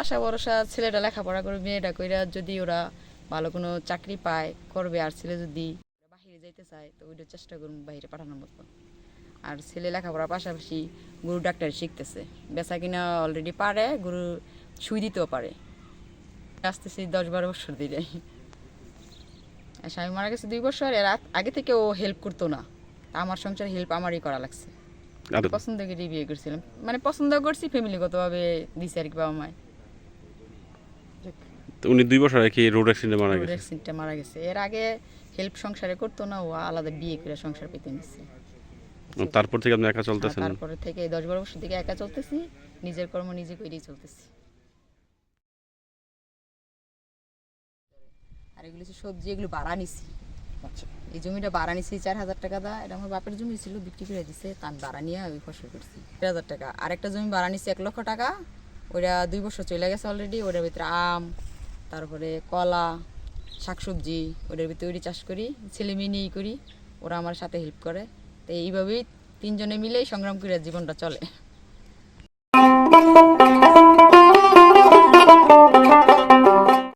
আশা ভরসা ছেলেটা লেখাপড়া করবে মেয়েটা কইরা যদি ওরা ভালো কোনো চাকরি পায় করবে আর ছেলে যদি বাহিরে যাইতে চায় তো ওইটা চেষ্টা করুন বাইরে পাঠানোর মতো। আর ছেলে লেখাপড়ার পাশাপাশি গরু ডাক্তারি শিখতেছে। বেচা কিনা অলরেডি পারে গরু সুই দিতেও পারে। আসতেছি দশ বারো বছর দিলে স্বামী মারা গেছে দুই বছর এর আগে থেকে ও হেল্প করতো না। আমার সংসার হেল্প আমারই করা লাগছে। পছন্দ করে বিয়ে করছিলাম। মানে পছন্দ করছি ফ্যামিলিগতভাবে দিছে আর কি বাবা মায় তো উনি দুই বছর আগে কি রোড অ্যাক্সিডেন্টে মারা গেছে? অ্যাক্সিডেন্টে মারা গেছে। এর আগে হেল্প সংসারে করতো না ও আলাদা বিয়ে করে সংসার পেতে নিচ্ছে ও, তারপর থেকে আপনি একা চলতেছেন? তারপরে থেকে এই দশ বারো বছর থেকে একা চলতেছি নিজের কর্ম নিজে করেই চলতেছি। আর এগুলো হচ্ছে সবজি এগুলো বাড়া নিছি। আচ্ছা। এই জমিটা বাড়া নিছি চার হাজার টাকা দা। এটা আমার বাপের জমি ছিল বিক্রি করে দিছে তা আমি বাড়া নিয়ে ওই ফসল করছি। চার হাজার টাকা। আরেকটা জমি বাড়া নিছি এক লক্ষ টাকা ওইটা দুই বছর চলে গেছে অলরেডি ওটার ভিতরে আম তারপরে কলা, শাকসবজি, ওদের ভিতরে ওইটি চাষ করি, ছেলে মেয়ে নিয়েই করি, ওরা আমার সাথে হেল্প করে। তো এইভাবেই তিনজনে মিলেই সংগ্রাম করে জীবনটা চলে।